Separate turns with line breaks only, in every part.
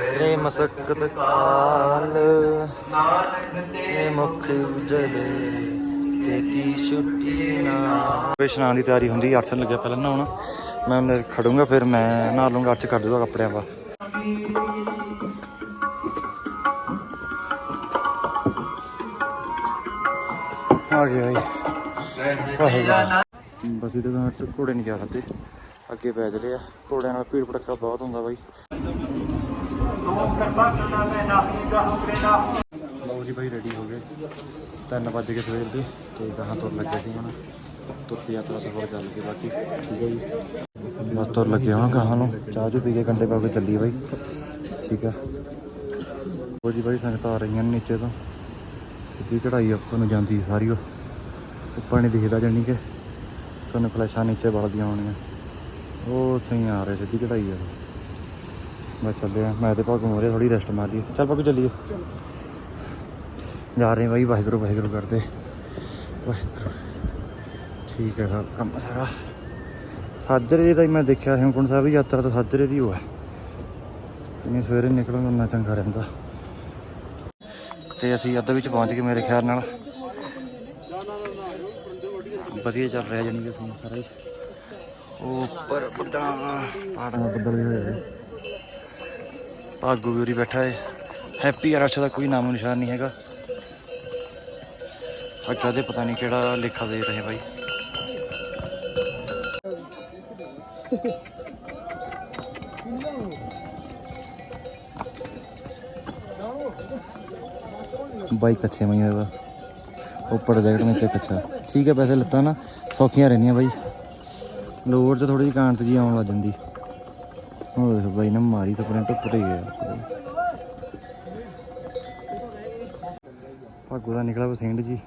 ਰੇ ਮਸਕਤ ਕਾਲ। ਇਹ ਮੁਖ ਉਜਲੇ ਕੀਤੀ ਛੁੱਟੀ ਨਾ। ਇਸ਼ਨਾਨ ਦੀ ਤਿਆਰੀ ਹੁੰਦੀ ਅੱਠ ਲੱਗਿਆ ਪਹਿਲਾਂ ਨਹਾਉਣਾ। ਮੈਂ ਉਹਨੇ ਖੜੂੰਗਾ, ਫਿਰ ਮੈਂ ਨਹਾ ਲੂੰਗਾ ਅੱਠ ਕਰ ਦੂੰਗਾ ਕੱਪੜਿਆਂ ਪਾ ਆ ਗਿਆ ਜੀ। ਬਸ ਇਹਦੇ ਨਾਲ ਘੋੜੇ ਨਹੀਂ ਜਾ ਸਕਦੇ। ਅੱਗੇ ਪੈ ਚਲੇ ਆ। ਘੋੜਿਆਂ ਨਾਲ ਭੀੜ ਭੜੱਕਾ ਬਹੁਤ ਹੁੰਦਾ ਬਾਈ। ਲਓ ਜੀ ਬਾਈ ਰੈਡੀ ਹੋ ਗਏ। ਤਿੰਨ ਵੱਜ ਗਏ ਸਵੇਰ ਦੇ ਤੇ ਗਾਹਾਂ ਤੁਰ ਲੱਗੇ ਸੀ ਹੁਣ। ਤੁਰ ਕੇ ਯਾਤਰਾ ਸਫਰ ਚੱਲ ਕੇ ਬਾਕੀ, ਠੀਕ ਹੈ ਜੀ। ਬਸ ਤੁਰ ਲੱਗੇ ਹੁਣ ਗਾਹਾਂ ਨੂੰ। ਚਾਹ ਚੂ ਪੀ ਕੇ ਕੰਡੇ ਪਾ ਕੇ ਚੱਲੀ ਬਾਈ। ਠੀਕ ਆ ਉਹ ਜੀ ਬਾਈ ਸੰਗਤਾਂ ਆ ਰਹੀਆਂ ਨੇ ਨੀਚੇ ਤੋਂ। ਸਿੱਧੀ ਚੜਾਈ ਉੱਪਰ ਨੂੰ ਜਾਂਦੀ ਸਾਰੀ ਉਹ। ਉੱਪਰ ਨਹੀਂ ਦਿਖਦਾ ਜਾਣੀ ਕਿ। ਤੁਹਾਨੂੰ ਫਲੈਸ਼ਾਂ ਨੀਚੇ ਵੜਦੀਆਂ ਹੋਣੀਆਂ। ਉਹ ਉੱਥੇ ਹੀ ਆ ਰਹੇ, ਸਿੱਧੀ ਚੜਾਈ ਆ। ਮੈਂ ਚੱਲਿਆ, ਮੈਂ ਤੇ ਭਾਗੂ ਮੋਰੇ ਥੋੜੀ ਰੈਸਟ ਮਾਰ। ਲਈ ਚੱਲ ਭਾਗੂ, ਚੱਲੀਏ। ਜਾ ਰਹੇ ਬਾਈ, ਵਾਹਿਗੁਰੂ ਵਾਹਿਗੁਰੂ ਕਰਦੇ। ਵਾਹਿਗੁਰੂ। ਠੀਕ ਹੈ ਸਭ ਕੰਮ ਸਾਰਾ। ਸਾਜਰੇ ਦਾ ਹੀ ਮੈਂ ਦੇਖਿਆ, ਹੇਮਕੁੰਟ ਸਾਹਿਬ ਦੀ ਯਾਤਰਾ ਤਾਂ ਸਾਜਰੇ ਦੀ ਹੋਇਆ। ਇੰਨੀ ਸਵੇਰੇ ਨਿਕਲਣ ਉਨਾ ਚੰਗਾ ਰਹਿੰਦਾ। ਤੇ ਅਸੀਂ ਅੱਧ ਵਿੱਚ ਪਹੁੰਚ ਗਏ ਮੇਰੇ ਖਿਆਲ ਨਾਲ। ਵਧੀਆ ਚੱਲ ਰਿਹਾ ਜਾਨੀ ਕਿ ਸਾਨੂੰ ਸਾਰਾ। ਉਹ ਉੱਪਰ ਬੱਦਲਾਂ ਪਹਾੜਾਂ ਦਾ ਬੱਦਲ ਹੋਇਆ ਭਾਗੂ ਵੀ ਉਰੀ ਬੈਠਾ ਹੈ ਹੈਪੀ ਆਰਸ਼ ਦਾ ਕੋਈ ਨਾਮੋ ਨਿਸ਼ਾਨ ਨਹੀਂ ਹੈਗਾ। ਅੱਛਾ ਦੇ ਪਤਾ ਨਹੀਂ ਕਿਹੜਾ ਲੇਖਾ ਦੇ ਰਹੇ ਬਾਈ। ਬਾਈਕ ਕੱਚੇ ਮਈ ਹੋਇਆ ਉੱਪਰ ਜੈਕਟ ਨੀਚੇ ਕੱਚਾ। ਠੀਕ ਹੈ, ਵੈਸੇ ਲੱਤਾਂ ਨਾ ਸੌਖੀਆਂ ਰਹਿੰਦੀਆਂ ਬਾਈ। ਲੋੜ ਤੇ ਥੋੜੀ ਜਿਹੀ ਕਾਂਤ ਜੀ ਆਉਣ ਲੱਗ ਜਾਂਦੀ। ਉਹ ਦੇਖ ਬਾਈ ਨੇ ਮਾਰੀ ਤਾਂ ਪ੍ਰਿੰਟ ਉੱਪਰ ਹੀ ਗਿਆ। ਭਾਗੂ ਦਾ ਨਿਕਲਾ ਵਸਿੰਡ ਜੀ।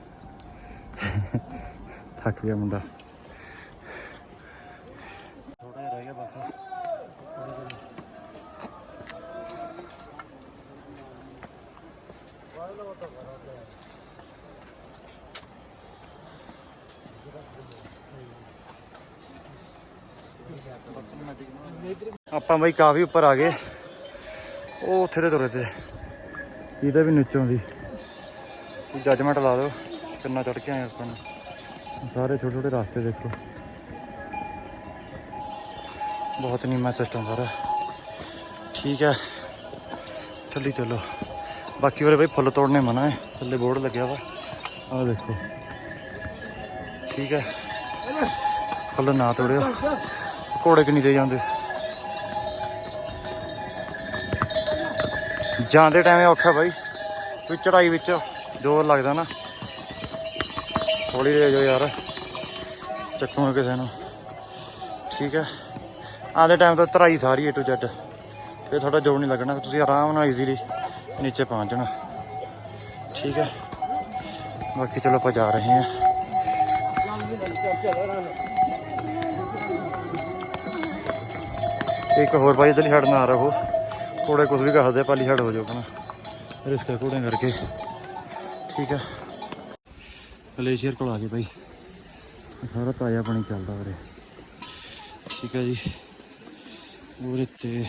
ਥੱਕ ਗਿਆ ਮੁੰਡਾ। ਆਪਾਂ ਬਾਈ ਕਾਫੀ ਉੱਪਰ ਆ ਗਏ। ਉਹ ਉੱਥੇ ਦੇ ਤੁਰੇ ਤੇ। ਇਹਦਾ ਵੀ ਨੀਚੋਂ ਦੀ। ਜੱਜਮੈਂਟ ਲਾ ਦਿਓ ਕਿੰਨਾ ਚੜ ਕੇ ਆਏ ਆਪਾਂ ਨੂੰ। ਸਾਰੇ ਛੋਟੇ ਛੋਟੇ ਰਸਤੇ ਦੇਖੋ। ਬਹੁਤ ਨੀਮਾ ਸਿਸਟਮ ਸਾਰਾ। ਠੀਕ ਹੈ। ਚੱਲੀ ਚੱਲੋ। ਬਾਕੀ ਉਹਰੇ ਬਈ ਫੁੱਲ ਤੋੜਨੇ ਮਨਾ ਹੈ। ਥੱਲੇ ਬੋਰਡ ਲੱਗਿਆ ਵਾ। ਆਹ ਦੇਖੋ। ਠੀਕ ਹੈ। ਫੁੱਲ ਨਾ ਤੋੜਿਓ। ਘੋੜੇ ਕਿ ਨਹੀਂ ਦੇ ਜਾਂਦੇ ਜਾਂਦੇ ਟਾਈਮ ਔਖਾ ਬਾਈ। ਕੋਈ ਚੜਾਈ ਵਿੱਚ ਜ਼ੋਰ ਲੱਗਦਾ ਨਾ। ਹੌਲੀ ਦੇ ਜਾਓ ਯਾਰ। ਚੱਕੂਗਾ ਕਿਸੇ ਨੂੰ। ਠੀਕ ਹੈ। ਆਦੇ ਟਾਈਮ ਤੋਂ ਤਰਾਈ ਸਾਰੀ ਏ ਟੂ ਜ਼ੈਡ ਫਿਰ ਤੁਹਾਡਾ ਜੋਰ ਨਹੀਂ ਲੱਗਣਾ, ਤੁਸੀਂ ਆਰਾਮ ਨਾਲ ਈਜ਼ੀਲੀ ਨੀਚੇ ਪਹੁੰਚ ਜਾਣਾ। ਠੀਕ ਹੈ। ਬਾਕੀ ਚਲੋ ਆਪਾਂ ਜਾ ਰਹੇ ਹਾਂ। ਇੱਕ ਹੋਰ ਬਾਈ ਇਧਰਲੀ ਛੱਡ ਨਾ ਰਹੋ। ਘੋੜੇ ਕੁਝ ਵੀ ਕਹਦੇ ਪਾਲੀ ਛੱਡ ਹੋ ਜਾਓ ਕਨਾ ਰਿਸਕ ਹੈ ਘੋੜਿਆਂ ਕਰਕੇ। ਠੀਕ ਹੈ ਗਲੇਸ਼ੀਅਰ ਕੋਲ ਆ ਗਏ ਬਾਈ। ਸਾਰਾ ਤਾਜ਼ਾ ਪਾਣੀ ਚੱਲਦਾ ਉਰੇ। ਠੀਕ ਹੈ ਜੀ। ਉਰੇ ਤੇ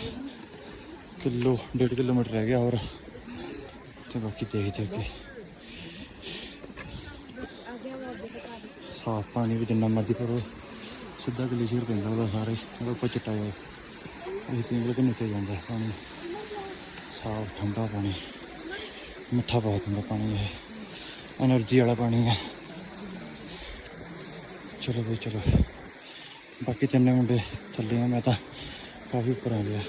ਕਿਲੋ, ਡੇਢ ਕਿਲੋਮੀਟਰ ਰਹਿ ਗਿਆ ਹੋਰ। ਤੇ ਬਾਕੀ ਦੇਖ ਜਾ ਕੇ। ਸਾਫ਼ ਪਾਣੀ ਵੀ ਜਿੰਨਾ ਮਰਜ਼ੀ ਭਰੋ। ਸਿੱਧਾ ਗਲੇਸ਼ੀਅਰ ਪੈਂਦਾ ਉਹਦਾ ਸਾਰੇ ਉਹਦਾ ਉੱਪਰ ਚਿੱਟਾ ਜਿਹਾ। ਇਹ ਪਿੰਗਲ ਦੇ ਨੀਚੇ ਜਾਂਦਾ ਪਾਣੀ। ਸਾਫ਼ ਠੰਡਾ ਪਾਣੀ, ਮਿੱਠਾ ਬਹੁਤ ਹੁੰਦਾ ਪਾਣੀ ਇਹ। એનર્ਜੀ ਵਾਲਾ ਪਾਣੀ ਹੈ। ਚਲੋ ਵੀ ਚਲੋ। ਬਾਕੀ ਚੰਨੇ ਮੁੰਡੇ ਚੱਲੇ ਆ, ਮੈਂ ਤਾਂ ਕਾਫੀ ਉੱਪਰ ਆ ਗਿਆ।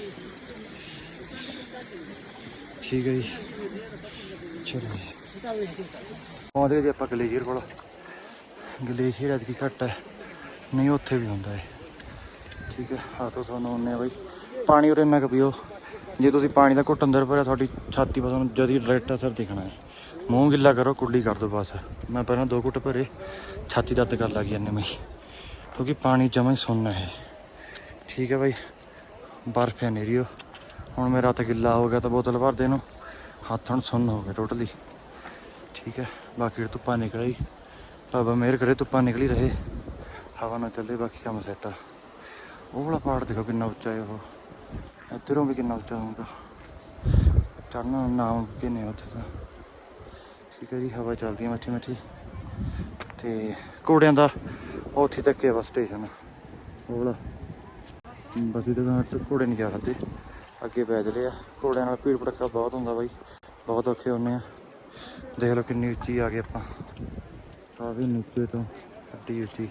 ਠੀਕ ਹੈ ਜੀ। ਚਲੋ ਪਹੁੰਚ ਗਏ ਜੀ ਆਪਾਂ ਗਲੇਸ਼ੀਅਰ ਕੋਲ। ਗਲੇਸ਼ੀਅਰ ਅੱਜ ਕੀ ਘੱਟ ਹੈ। ਨਹੀਂ, ਉੱਥੇ ਵੀ ਹੁੰਦਾ ਹੈ ਠੀਕ ਹੈ ਆ ਤੋਂ ਸਾਨੂੰ ਉਹਨੇ ਬਾਈ, ਪਾਣੀ ਉਰੇ ਨਾ ਕਪੀਓ ਜੇ ਤੁਸੀਂ ਪਾਣੀ ਦਾ ਘੁੱਟ ਅੰਦਰ ਭਰਿਆ, ਤੁਹਾਡੀ ਛਾਤੀ ਬਸ ਤੁਹਾਨੂੰ ਹੀ ਡਾਇਰੈਕਟ ਅਸਰ ਦਿਖਣਾ ਹੈ। ਮੂੰਹ ਗਿੱਲਾ ਕਰੋ ਕੁੱਲੀ ਕਰ ਦਿਓ ਬਸ। ਮੈਂ ਪਹਿਲਾਂ ਦੋ ਘੁੱਟ ਭਰੇ, ਛਾਤੀ ਦਰਦ ਕਰ ਲੱਗ ਜਾਂਦੇ ਮੈਂ। ਕਿਉਂਕਿ ਪਾਣੀ ਜਮਾਂ ਹੀ ਸੁੰਨਾ ਹੈ ਠੀਕ ਹੈ ਬਾਈ, ਬਰਫ਼ ਹੈ ਨੀਰੀਓ ਹੁਣ ਮੇਰਾ ਹੱਥ ਗਿੱਲਾ ਹੋ ਗਿਆ ਤਾਂ ਬੋਤਲ ਭਰ ਦੇ ਨੂੰ ਹੱਥ ਹੁਣ ਸੁੰਨ ਹੋ ਗਿਆ ਟੋਟਲੀ ਠੀਕ ਹੈ, ਬਾਕੀ ਧੁੱਪਾਂ ਨਿਕਲ ਆਈ ਬਾਬਾ ਮਿਹਰ ਕਰੇ ਧੁੱਪਾਂ ਨਿਕਲੀ ਰਹੇ। ਹਵਾ ਨਾ ਚੱਲੇ, ਬਾਕੀ ਕੰਮ ਸੈੱਟ ਆ। ਉਹ ਵਾਲਾ ਪਹਾੜ ਦੇਖੋ ਕਿੰਨਾ ਉੱਚਾ ਹੈ ਉਹ। ਇੱਧਰੋਂ ਵੀ ਕਿੰਨਾ ਉੱਚਾ ਹੋਊਗਾ ਚੜਨਾ ਨਾਮ ਕਿੰਨੇ ਉੱਥੇ ਤਾਂ। ਠੀਕ ਹੈ ਜੀ, ਹਵਾ ਚੱਲਦੀ ਹੈ ਮੱਠੀ ਮੱਠੀ। ਤੇ ਘੋੜਿਆਂ ਦਾ ਉੱਥੇ ਤੱਕ ਹੈ ਬਸ ਸਟੇਸ਼ਨ। ਹੋਲਾ ਬਸ ਇਹਦੇ ਨਾਲ ਘੋੜੇ ਨਹੀਂ ਜਾ ਸਕਦੇ। ਅੱਗੇ ਪੈ ਆ। ਘੋੜਿਆਂ ਨਾਲ ਭੀੜ ਭੜੱਕਾ ਬਹੁਤ ਹੁੰਦਾ ਬਾਈ। ਬਹੁਤ ਔਖੇ ਹੁੰਨੇ ਆ। ਦੇਖ ਲਓ ਕਿੰਨੀ ਉੱਚੀ ਆ ਗਏ ਆਪਾਂ। ਕਾਫੀ ਨੀਚੇ ਤੋਂ ਅੱਡੀ ਉੱਚੀ।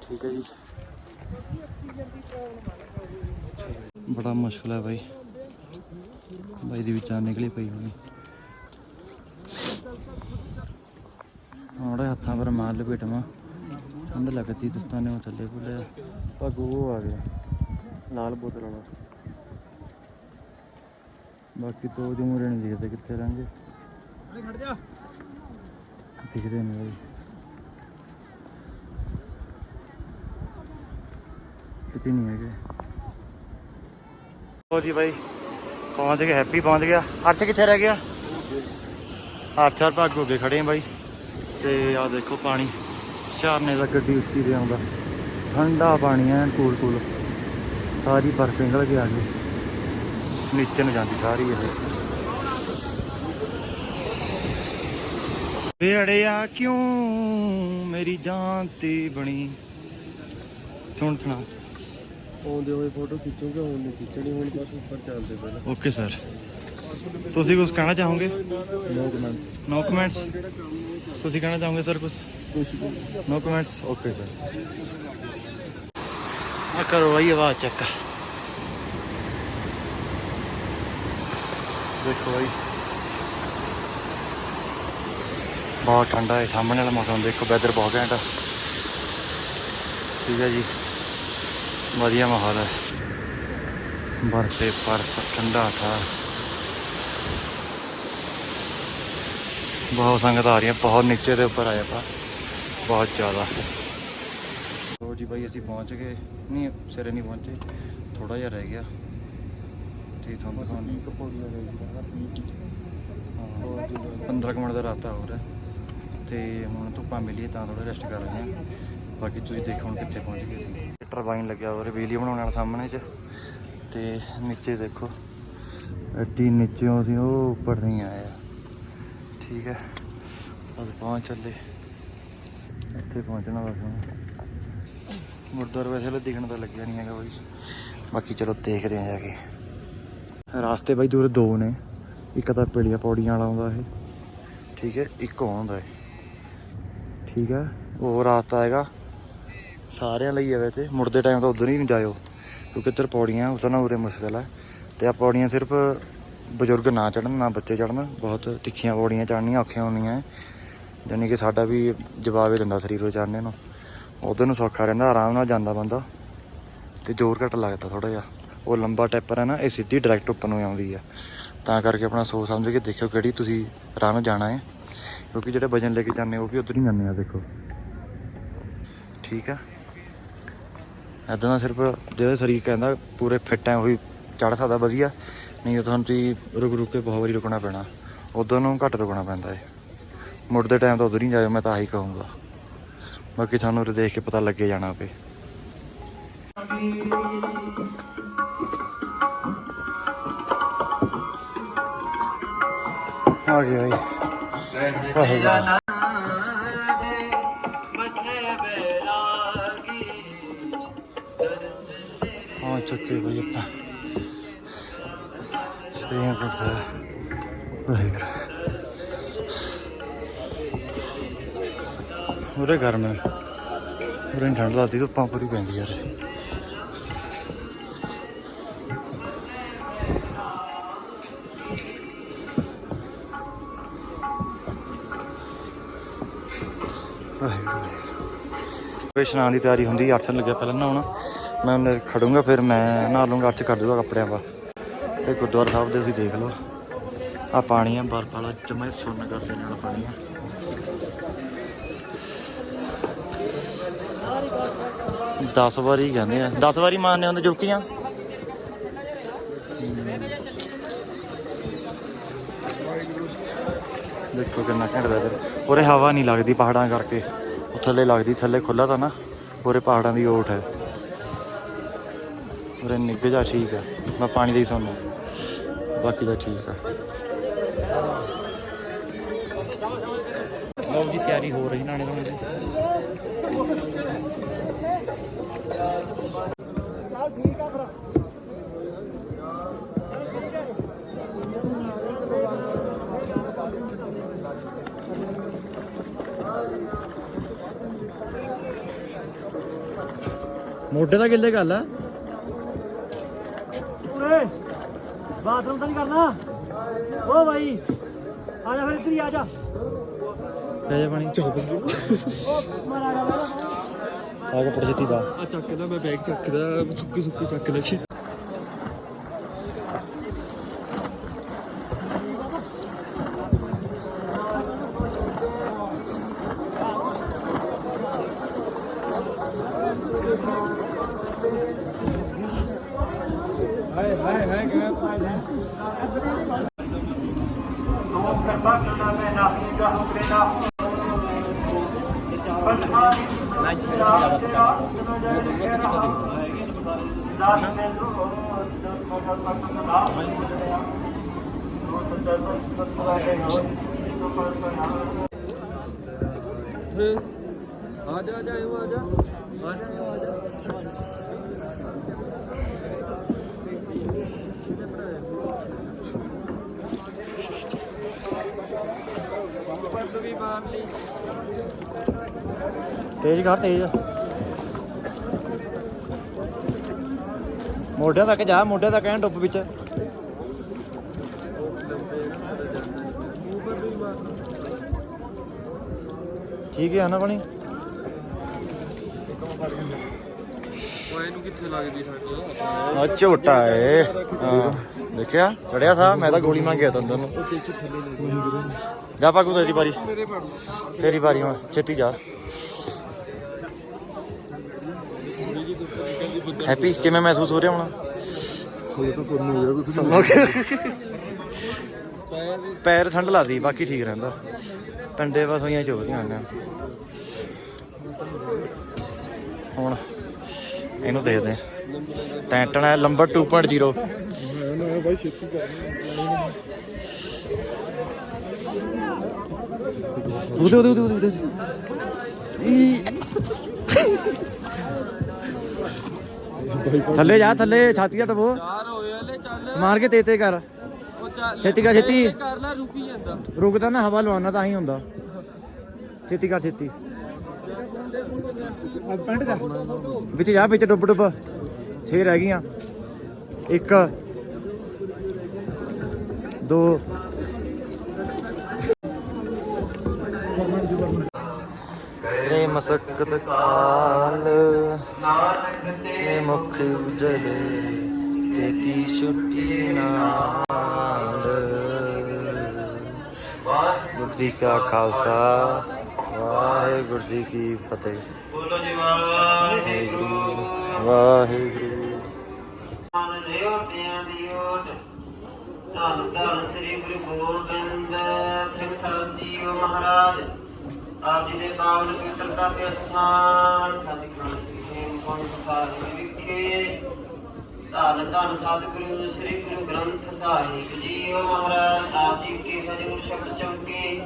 ਠੀਕ ਹੈ ਜੀ। ਬੜਾ ਮੁਸ਼ਕਲ ਹੈ ਬਾਈ। ਬਾਈ ਦੀ ਵਿੱਚਾਂ ਨਿਕਲੀ ਪਈ ਹੋਣੀ। ਉਹਦੇ ਹੱਥਾਂ ਪਰ ਮਾਰ ਲਪੇਟਵਾ ਠੰਡ ਲੱਗਦੀ ਦਸਤਾਨੇ ਉਹ ਥੱਲੇ ਭੁੱਲਿਆ ਪੱਗ ਉਹ ਆ ਗਿਆ। ਲਾਲ ਬੋਤਲ ਵਾਲਾ। ਬਾਕੀ ਤੋਂ ਜਮੂਰੇ ਨਹੀਂ ਦਿਖਦੇ ਕਿੱਥੇ ਰਹਿਣਗੇ।
ਖੜ ਜਾ
ਦਿਖਦੇ ਨਹੀਂ ਬਾਈ। ਕਿਤੇ ਨਹੀਂ ਹੈਗੇ। ਹੋ ਜੀ ਬਾਈ, ਪਹੁੰਚ ਗਏ ਹੈਪੀ ਪਹੁੰਚ ਗਿਆ। ਅਰਚ ਕਿੱਥੇ ਰਹਿ ਗਿਆ? ਅਰਚ ਹਰ ਭਾਗ ਹੋ ਗਏ, ਖੜੇ ਆ ਬਾਈ। ਤੇ ਆ ਦੇਖੋ ਪਾਣੀ, ਝਰਨੇ ਦਾ ਗੱਡੀ ਉੱਚੀ ਤੇ ਆਉਂਦਾ। ਠੰਡਾ ਪਾਣੀ ਐ, ਕੂਲ ਕੂਲ। ਸਾਰੀ ਬਰਫ਼ ਨਿਕਲ ਕੇ ਆ ਗਈ। ਨੀਚੇ ਨੂੰ ਜਾਂਦੀ ਸਾਰੀ ਇਹ। ਵੇੜਿਆ ਕਿਉਂ ਮੇਰੀ ਜਾਨ ਤੇ ਬਣੀ? ਸੁਣ ਸੁਣਾ।
ਆਉਂਦੇ ਹੋਏ ਫੋਟੋ ਖਿੱਚੋਗੇ ਹੁਣ ਨਹੀਂ ਖਿੱਚਣੀ ਹੁਣ ਬਸ ਉੱਪਰ ਚੱਲਦੇ ਪਹਿਲਾਂ
ਓਕੇ ਸਰ ਤੁਸੀਂ ਕੁਝ ਕਹਿਣਾ ਚਾਹੋਗੇ?
ਨੋ ਕਮੈਂਟਸ
ਨੋ ਕਮੈਂਟਸ ਤੁਸੀਂ ਕਹਿਣਾ ਚਾਹੋਗੇ ਸਰ ਕੁਝ ਨੋ ਕਮੈਂਟਸ ਓਕੇ ਸਰ ਆ ਕਰੋ ਆਈ ਆਵਾਜ਼ ਚੈੱਕ ਦੇਖੋ ਭਾਈ ਬਹੁਤ ਠੰਡਾ ਹੈ ਸਾਹਮਣੇ ਵਾਲਾ ਮੌਸਮ ਦੇਖੋ ਵੈਦਰ ਬਹੁਤ ਘੈਂਟ। ਠੀਕ ਹੈ ਜੀ। ਵਧੀਆ ਮਾਹੌਲ ਹੈ। ਬਰਫ਼ ਤੇ ਬਰਫ਼ ਠੰਡਾ ਥਾ ਬਹੁਤ ਸੰਗਤ ਆ ਰਹੀ ਹੈ ਬਹੁਤ ਨੀਚੇ ਦੇ ਉੱਪਰ ਆਇਆ ਪਾ ਬਹੁਤ ਜ਼ਿਆਦਾ। ਲੋ ਜੀ ਬਾਈ ਅਸੀਂ ਪਹੁੰਚ ਗਏ। ਨਹੀਂ ਸਿਰੇ ਨਹੀਂ ਪਹੁੰਚੇ ਥੋੜਾ ਜਿਹਾ ਰਹਿ ਗਿਆ। ਤੇ ਤੁਹਾਨੂੰ ਦਿਖਾਉਂਦੇ।
ਕਪੌੜੀਆਂ ਰਹਿ ਗਈਆਂ ਪੀਟੀ
ਹਾਂ। 15 ਕੁ ਮਿੰਟ ਦਾ ਰਸਤਾ ਹੋਰ ਹੈ। ਤੇ ਹੁਣ ਧੁੱਪਾਂ ਮਿਲੀ ਤਾਂ ਥੋੜਾ ਰੈਸਟ ਕਰ ਰਹੇ ਹਾਂ। ਬਾਕੀ ਤੁਸੀਂ ਦੇਖੋ ਹੁਣ ਕਿੱਥੇ ਪਹੁੰਚ ਗਏ ਸੀ ਟਰਬਾਈਨ ਲੱਗਿਆ ਹੋਇਆ ਬਿਜਲੀ ਬਣਾਉਣ ਵਾਲਾ ਸਾਹਮਣੇ 'ਚ। ਤੇ ਨੀਚੇ ਦੇਖੋ, ਐਡੀ ਨੀਚੇੋਂ ਸੀ ਉਹ ਉੱਪਰ ਨਹੀਂ ਆਇਆ ਠੀਕ ਹੈ, ਬਸ ਪਹੁੰਚ ਚੱਲੇ। ਇੱਥੇ ਪਹੁੰਚਣਾ ਬਸ ਹੁਣ। ਗੁਰਦੁਆਰਾ ਵੈਸੇ ਤਾਂ ਦਿਖਣ ਤਾਂ ਲੱਗਿਆ ਨਹੀਂ ਹੈਗਾ ਬਾਈ ਬਾਕੀ ਚਲੋ ਦੇਖਦੇ ਹਾਂ ਜਾ ਕੇ। ਰਾਸਤੇ ਬਾਈ ਦੂਰ ਦੋ ਨੇ। ਇੱਕ ਤਾਂ ਪੀਲੀਆਂ ਪੌੜੀਆਂ ਵਾਲਾ ਆਉਂਦਾ ਇਹ। ਠੀਕ ਹੈ, ਇੱਕ ਉਹ ਆਉਂਦਾ ਹੈ ਠੀਕ ਹੈ, ਉਹ ਰਾਸਤਾ ਹੈਗਾ ਸਾਰਿਆਂ ਲਈ ਹੈ ਵੈਸੇ। ਮੁੜਦੇ ਟਾਈਮ ਤਾਂ ਉਧਰ ਹੀ ਨਹੀਂ ਜਾਇਓ, ਕਿਉਂਕਿ ਇੱਧਰ ਪੌੜੀਆਂ ਉਤਰਨਾ ਉਰੇ ਮੁਸ਼ਕਲ ਹੈ ਤੇ ਆ ਪੌੜੀਆਂ ਸਿਰਫ ਬਜ਼ੁਰਗ ਨਾ ਚੜਨ ਨਾ ਬੱਚੇ ਚੜਨ ਬਹੁਤ ਤਿੱਖੀਆਂ ਪੌੜੀਆਂ ਚੜਨੀਆਂ ਔਖੀਆਂ ਹੁੰਦੀਆਂ ਯਾਨੀ ਕਿ ਸਾਡਾ ਵੀ ਜਵਾਬ ਹੀ ਦਿੰਦਾ ਸਰੀਰ ਉਹ ਚੜਨੇ ਨੂੰ। ਉਧਰ ਨੂੰ ਸੌਖਾ ਰਹਿੰਦਾ, ਆਰਾਮ ਨਾਲ ਜਾਂਦਾ ਬੰਦਾ। ਤੇ ਜ਼ੋਰ ਘੱਟ ਲੱਗਦਾ ਥੋੜਾ ਜਿਹਾ। ਉਹ ਲੰਬਾ ਟੈਪਰ ਹੈ ਨਾ, ਇਹ ਸਿੱਧੀ ਡਾਇਰੈਕਟ ਉੱਪਰ ਨੂੰ ਆਉਂਦੀ ਆ। ਤਾਂ ਕਰਕੇ ਆਪਣਾ ਸੋਚ ਸਮਝ ਕੇ ਦੇਖਿਓ ਕਿਹੜੀ ਤੁਸੀਂ ਰਾਹ ਨੂੰ ਜਾਣਾ ਹੈ ਕਿਉਂਕਿ ਜਿਹੜੇ ਵਜਨ ਲੈ ਕੇ ਜਾਂਦੇ, ਉਹ ਵੀ ਉਧਰ ਹੀ ਜਾਂਦੇ ਆ, ਦੇਖੋ। ਠੀਕ ਆ? ਐਦਾਂ ਦਾ ਸਿਰਫ ਜਿਹੜਾ ਸਰੀਰ ਕਹਿੰਦਾ ਪੂਰੇ ਫਿੱਟ ਹੈ ਉਹੀ ਚੜ ਸਕਦਾ ਵਧੀਆ। ਨਹੀਂ ਤਾਂ ਤੁਹਾਨੂੰ ਤੁਸੀਂ ਰੁਕ ਰੁਕ ਕੇ ਬਹੁਤ ਵਾਰੀ ਰੁਕਣਾ ਪੈਣਾ। ਉਧਰ ਨੂੰ ਘੱਟ ਰੁਕਣਾ ਪੈਂਦਾ ਹੈ ਮੁੜਦੇ ਟਾਈਮ ਤਾਂ ਉਧਰ ਹੀ ਜਾਇਓ, ਮੈਂ ਤਾਂ ਆਹੀ ਕਹੂੰਗਾ। ਬਾਕੀ ਤੁਹਾਨੂੰ ਉਰੇ ਦੇਖ ਕੇ ਪਤਾ ਲੱਗੇ ਜਾਣਾ ਪਏ ਆ ਗਿਆ ਜੀ। ਵਾਹਿਗੁਰੂ। ਸਪੇਨ ਕੋਲ ਵਾਹਿਗੁਰੂ। ਉਰੇ ਗਰਮ ਹੈ। ਉਰੇ ਠੰਡ ਲੱਗਦੀ ਧੁੱਪਾਂ ਪੂਰੀ ਪੈਂਦੀ ਯਾਰ। ਇਸ਼ਨਾਨ ਦੀ ਤਿਆਰੀ ਹੁੰਦੀ ਹੈ, ਲੱਗਿਆ ਪਹਿਲਾਂ ਨਹਾਉਣਾ। ਮੈਂ ਉਹਨੇ ਖੜੂੰਗਾ ਫਿਰ ਮੈਂ ਨਹਾ ਲੂੰਗਾ ਅਰਥ ਕਰ ਦੂਗਾ ਕੱਪੜਿਆਂ ਪਾ। ਤੇ ਗੁਰਦੁਆਰਾ ਸਾਹਿਬ ਦੇ ਤੁਸੀਂ ਦੇਖ ਲਓ। ਆ ਪਾਣੀ ਆ, ਬਰਫ ਵਾਲਾ, ਜਮੇ ਸੁੰਨ ਕਰ ਦੇਣ ਵਾਲਾ ਪਾਣੀ ਆ। ਦਸ ਵਾਰੀ ਕਹਿੰਦੇ ਆ। 10 ਵਾਰੀ ਮਾਰਨੇ ਹੁੰਦੇ ਜੁਬਕੀਆਂ? ਦੇਖੋ ਕਿੰਨਾ ਘੈਂਟ ਵੈਦਰ ਉਰੇ ਹਵਾ ਨਹੀਂ ਲੱਗਦੀ ਪਹਾੜਾਂ ਕਰਕੇ। ਉਹ ਥੱਲੇ ਲੱਗਦੀ, ਥੱਲੇ ਖੁੱਲਾ ਤਾਂ ਨਾ। ਉਰੇ ਪਹਾੜਾਂ ਦੀ ਓਟ ਹੈ। ਉਰੇ ਨਿੱਘ ਜਾ ਠੀਕ ਹੈ ਮੈਂ ਪਾਣੀ ਦੇ ਹੀ ਸੁਣਨਾ। ਬਾਕੀ ਤਾਂ ਠੀਕ ਆ। ਲਓ ਜੀ ਤਿਆਰੀ ਹੋ ਰਹੀ ਨਾਲੇ ਧੋਣੇ ਦੀ। ਮੋਢੇ ਦਾ ਕਿੱਲੇ ਗੱਲ ਆ?
ਬਾਥਰੂਮ ਤਾਂ ਨਹੀਂ ਕਰਨਾ। ਓ ਭਾਈ ਆ ਜਾ ਫਿਰ ਇੱਧਰ ਹੀ ਆ ਜਾ।
ਲੈ ਜਾ ਪਾਣੀ।
ਓ ਮਾਰਾ ਗਾ
ਆ ਕੇ ਪੜ ਜਤੀ ਦਾ।
ਆ ਚੱਕਦਾ ਮੈਂ ਬੈਗ ਚੱਕਦਾ ਸੁੱਕੀ ਸੁੱਕੀ ਚੱਕ ਲੈ ਸੀ। ਆ ਜਾ ਆ ਜਾ ਇਹੋ ਆ ਜਾ ਆ ਜਾ ਇਹੋ ਆ ਜਾ ਪੱਗ ਵੀ ਮਾਰ ਲਈ
ਤੇਜ਼ ਕਰ, ਤੇਜ਼। ਮੋਢਿਆਂ ਤੱਕ ਜਾ, ਮੋਢਿਆਂ ਤੱਕ ਐਂ ਡੁੱਬ ਵਿੱਚ। ਠੀਕ ਹੈ ਨਾ ਪਾਣੀ
ਓਏ ਇਹਨੂੰ ਕਿੱਥੇ ਲੱਗਦੀ ਸਾਡੀ
ਆ ਝੋਟਾ ਏ। ਹਾਂ ਦੇਖਿਆ? ਚੜਿਆ ਸਾ ਮੈਂ ਤਾਂ ਗੋਲੀ ਮੰਗਿਆ ਤਾ ਅੰਦਰ ਨੂੰ। ਜਾ ਪਾਕੂ ਤੇਰੀ ਵਾਰੀ। ਤੇਰੀ ਵਾਰੀ ਹੁਣ ਛੇਤੀ ਜਾ। ਹੈਪੀ ਕਿਵੇਂ ਮਹਿਸੂਸ ਹੋ ਰਿਹਾ ਹੁਣ?
ਹੁਣ ਤਾਂ ਸੁਣ ਹੋ ਗਿਆ।
ਪੈਰ ਠੰਡ ਲੱਗਦੀ, ਬਾਕੀ ਠੀਕ ਰਹਿੰਦਾ। ਟੰਡੇ ਬਸ ਹੋਈਆਂ ਚੁਭਦੀਆਂ ਨੇ ਹੁਣ ਇਹਨੂੰ ਦੇਖਦੇ ਟੈਂਟਣਾ ਹੈ ਨੰਬਰ 2.0 ਉਹਦੇ ਉਹਦੇ ਉਹਦੇ ਉਹਦੇ ਥੱਲੇ ਜਾ, ਥੱਲੇ, ਛਾਤੀ ਦਾ ਟਬੋ
ਚਾਰ
ਸਮਾਰ ਕੇ ਤੇ ਤੇ ਕਰ। ਛੇਤੀ ਕਰ, ਛੇਤੀ।
ਕਰ ਲੈ ਰੁਕੀ ਜਾਂਦਾ।
ਰੁਕਦਾ ਨਾ ਹਵਾ ਲਵਾਉਣਾ ਤਾਂ ਹੀ ਹੁੰਦਾ। ਛੇਤੀ ਕਰ ਛੇਤੀ।
ਪੈਂਟ ਕਰ
ਵਿੱਚ ਜਾ ਵਿੱਚ ਡੁੱਬ ਡੁੱਬ। ਛੇ ਰਹਿ ਗਈਆਂ। ਇੱਕ ਦੋ। ਰੇ ਮਸਕਤ ਕਾਲ ਏ ਮੁਖ ਉਜਲੇ। ਕੀਤੀ ਛੁੱਟੀ ਨਾਲ। ਵਾਹਿਗੁਰੂ ਜੀ ਕਾ ਖਾਲਸਾ ਵਾਹਿਗੁਰੂ ਜੀ ਕੀ ਫਤਿਹ। ਵਾਹਿਗੁਰੂ ਵਾਹਿਗੁਰੂ।
ਧੰਨ ਧੰਨ ਸ੍ਰੀ ਗੁਰੂ ਗੋਬਿੰਦ ਸਿੰਘ ਸਾਹਿਬ ਜੀ ਮਹਾਰਾਜ। ਆਪ ਜੀ ਦੇ ਪਾਵਨ ਪਵਿੱਤਰਤਾ ਤੇ ਅਸਥਾਨ ਸਤਿਗੁਰੂ ਸ੍ਰੀ ਹੇਮਕੁੰਟ ਸਾਹਿਬ ਵਿਖੇ। ਧੰਨ ਧੰਨ ਸਤਿਗੁਰੂ ਸ੍ਰੀ ਗੁਰੂ ਗ੍ਰੰਥ ਸਾਹਿਬ ਜੀ ਮਹਾਰਾਜ, ਆਪ ਜੀ ਕੇ ਹਜੂਰ ਸ਼ਬਦ ਚੌਕੇ।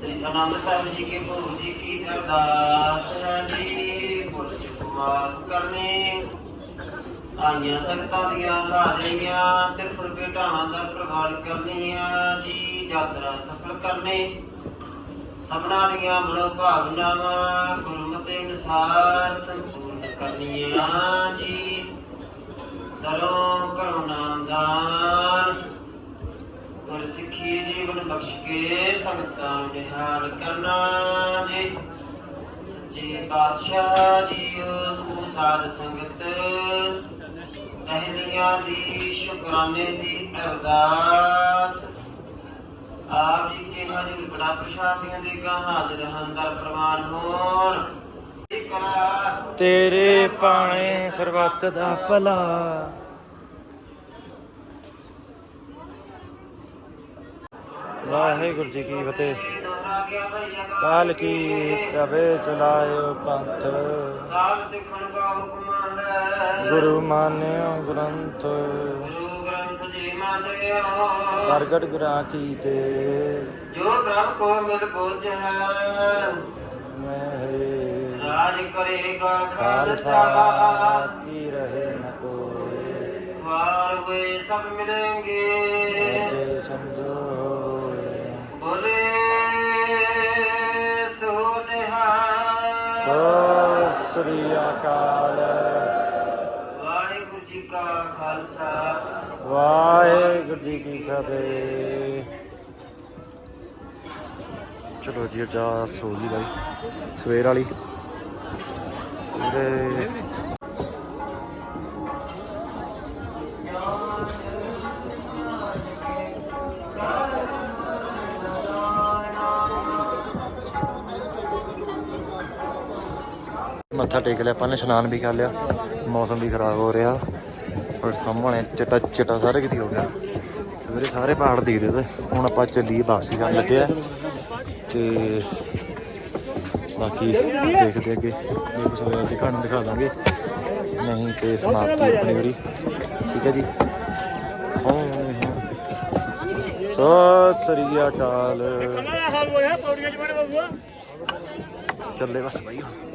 ਸ੍ਰੀ ਅਨੰਦ ਸਾਹਿਬ ਜੀ ਕੇ ਗੁਰੂ ਜੀ ਕੀ ਅਰਦਾਸ ਜੀ ਬੋਲ ਚੁਕਮਾਰ ਕਰਨੇ। ਆਈਆਂ ਸੰਗਤਾਂ ਦੀਆਂ ਹਾਜ਼ਰੀਆਂ ਤੇ ਪ੍ਰਗਟਾਵਾਂ ਦਾ ਪ੍ਰਵਾਨ ਕਰਨੀਆਂ, ਜੀ ਯਾਤਰਾ ਸਫਲ ਕਰਨੇ। ਸਭਨਾਂ ਦੀਆਂ ਮਨੋ ਭਾਵਨਾਵਾਂ ਗੁਰਮਤਿ ਅਨੁਸਾਰ ਸੰਪੂਰਨ ਕਰਨੀਆਂ, ਜੀ ਦਰੋਂ ਕਰੋ ਨਾਮਦਾਨ ਗੁਰ ਸਿੱਖੀ ਜੀਵਨ ਬਖਸ਼ ਕੇ ਸੰਗਤਾਂ ਨਿਹਾਲ ਕਰਨਾ ਜੀ। ਸੱਚੇ ਪਾਤਸ਼ਾਹ ਜੀਓ ਸਮੂਹ ਸਾਧ ਸੰਗਤ। ਪਹਿਲੀਆਂ ਦੀ, ਸ਼ੁਕਰਾਨੇ ਦੀ ਅਰਦਾਸ। ਆਪ ਜੀ ਕੇ ਹਜ਼ੂਰ ਬੜਾ ਪ੍ਰਸ਼ਾਦੀਆਂ ਦੇ ਗਾ ਹਾਜ਼ਰ ਹਨ, ਦਰ ਹੋਣ।
ਤੇਰੇ ਪਾਣੇ ਸਰਬੱਤ ਦਾ ਭਲਾ। ਵਾਹਿਗੁਰੂ ਜੀ ਕੀ ਫਤਿਹ। ਕਾਲ ਕੀ ਤਵੇ ਚਲਾਇਓ ਪੰਥ।
ਸਾਲ ਸਿੱਖਣ ਦਾ ਹੁਕਮ ਹੈ
ਗੁਰੂ ਮਾਨਿਓ ਗ੍ਰੰਥ। ਪ੍ਰਗਟ ਗੁਰਾਂ ਕੀ ਤੇ।
ਜੋ ਬ੍ਰਹਮ ਕੋ ਮਿਲ ਬੋਝ ਹੈ
ਮੈਂ
ਰਾਜ ਕਰੇਗਾ
ਖਾਲਸਾ
ਖਾਲਸਾ
ਕੀ ਰਹੇ ਨ ਕੋਏ
ਵਾਰ ਵੇ ਸਭ ਮਿਲेंगे
ਅਜੇ ਸਮਝੋ ਹੋਏ।
ਬੋਲੇ ਸੋ ਨਿਹਾਲ
ਸਤਿ ਸ੍ਰੀ ਅਕਾਲ
ਵਾਹਿਗੁਰੂ ਜੀ ਕਾ ਖਾਲਸਾ
ਵਾਹਿਗੁਰੂ ਜੀ ਕੀ ਫਤਿਹ ਚਲੋ ਜੀ ਜਾ ਸੋ ਜੀ ਬਾਈ ਸਵੇਰ ਵਾਲੀ ਤੇ ਮੱਥਾ ਟੇਕ ਲਿਆ ਪਹਿਲਾਂ ਇਸ਼ਨਾਨ ਵੀ ਕਰ ਲਿਆ, ਮੌਸਮ ਵੀ ਖਰਾਬ ਹੋ ਰਿਹਾ। ਔਰ ਸਾਹਮਣੇ ਚਟਾ ਚਟਾ ਸਾਰੇ ਕਿਤੇ ਹੋ ਗਿਆ। ਸਵੇਰੇ ਸਾਰੇ ਪਹਾੜ ਦਿਖਦੇ ਤੇ ਹੁਣ ਆਪਾਂ ਚੱਲੀਏ, ਵਾਪਸੀ ਕਰਨ ਲੱਗੇ ਆ। ਤੇ ਬਾਕੀ ਦੇਖਦੇ ਅੱਗੇ। ਜੇ ਕੁਛ ਹੋਇਆ ਤੁਹਾਨੂੰ ਦਿਖਾ ਦਾਂਗੇ। ਨਹੀਂ ਤੇ ਸਮਾਪਤੀ ਆਪਣੀ ਜਿਹੜੀ ਠੀਕ ਹੈ ਜੀ। ਸੋਹਣੇ ਸਤਿ ਸ੍ਰੀ ਅਕਾਲ। ਚੱਲੇ ਬਸ ਹੁਣ।